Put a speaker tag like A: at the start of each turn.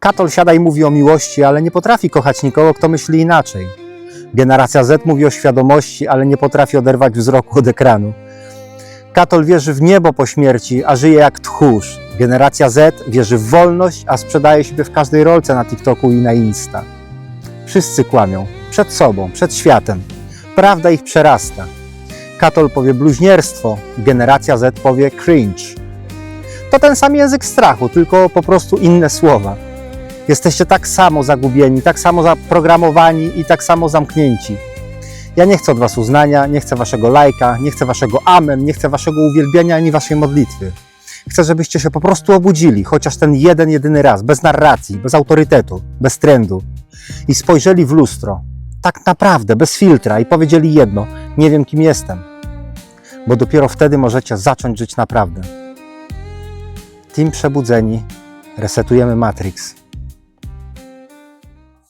A: Katol siada i mówi o miłości, ale nie potrafi kochać nikogo, kto myśli inaczej. Generacja Z mówi o świadomości, ale nie potrafi oderwać wzroku od ekranu. Katol wierzy w niebo po śmierci, a żyje jak tchórz. Generacja Z wierzy w wolność, a sprzedaje siebie w każdej rolce na TikToku i na Insta. Wszyscy kłamią. Przed sobą, przed światem. Prawda ich przerasta. Katol powie bluźnierstwo, generacja Z powie cringe. To ten sam język strachu, tylko po prostu inne słowa. Jesteście tak samo zagubieni, tak samo zaprogramowani i tak samo zamknięci. Ja nie chcę od Was uznania, nie chcę Waszego lajka, nie chcę Waszego amen, nie chcę Waszego uwielbienia ani Waszej modlitwy. Chcę, żebyście się po prostu obudzili, chociaż ten jeden, jedyny raz, bez narracji, bez autorytetu, bez trendu i spojrzeli w lustro, tak naprawdę, bez filtra i powiedzieli jedno: Nie wiem, kim jestem. Bo dopiero wtedy możecie zacząć żyć naprawdę. Team Przebudzeni, resetujemy Matrix.